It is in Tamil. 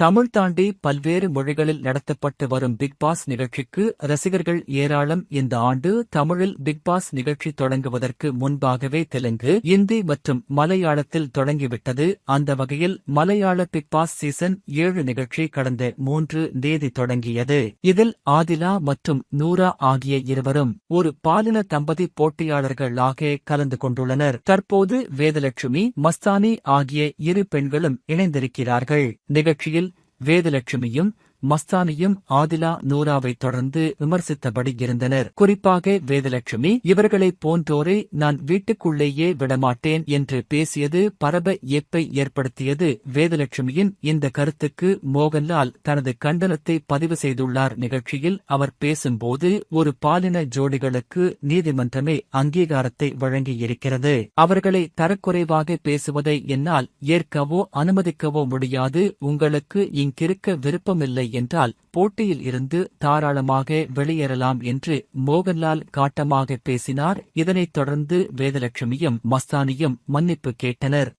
தமிழ் தாண்டி பல்வேறு மொழிகளில் நடத்தப்பட்டு வரும் பிக்பாஸ் நிகழ்ச்சிக்கு ரசிகர்கள் ஏராளம். இந்த ஆண்டு தமிழில் பிக்பாஸ் நிகழ்ச்சி தொடங்குவதற்கு முன்பாகவே தெலுங்கு இந்தி மற்றும் மலையாளத்தில் தொடங்கிவிட்டது. அந்த வகையில் மலையாள பிக்பாஸ் சீசன் ஏழு நிகழ்ச்சி கடந்த மூன்று தேதி தொடங்கியது. இதில் ஆதிலா மற்றும் நூரா ஆகிய இருவரும் ஒரு பாலின தம்பதி போட்டியாளர்களாக கலந்து கொண்டுள்ளனர். தற்போது வேதலட்சுமி மஸ்தானி ஆகிய இரு பெண்களும் இணைந்திருக்கிறார்கள். நிகழ்ச்சியில் வேதலட்சுமியும் மஸ்தானியும் ஆதிலா நூராவை தொடர்ந்து விமர்சித்தபடி இருந்தனர். குறிப்பாக வேதலட்சுமி இவர்களைப் போன்றோரை நான் வீட்டுக்குள்ளேயே விடமாட்டேன் என்று பேசியது பரப எப்பை ஏற்படுத்தியது. வேதலட்சுமியின் இந்த கருத்துக்கு மோகன்லால் தனது கண்டனத்தை பதிவு செய்துள்ளார். நிகழ்ச்சியில் அவர் பேசும்போது ஒரு பாலின ஜோடிகளுக்கு நீதிமன்றமே அங்கீகாரத்தை வழங்கியிருக்கிறது. அவர்களை தரக்குறைவாக பேசுவதை என்னால் ஏற்கவோ அனுமதிக்கவோ முடியாது. உங்களுக்கு இங்கிருக்க விருப்பமில்லை என்றால் போட்டியில் இருந்து தாராளமாக வெளியேறலாம் என்று மோகன்லால் காட்டமாக பேசினார். இதனைத் தொடர்ந்து வேதலட்சுமியும் மஸ்தானியும் மன்னிப்பு கேட்டனர்.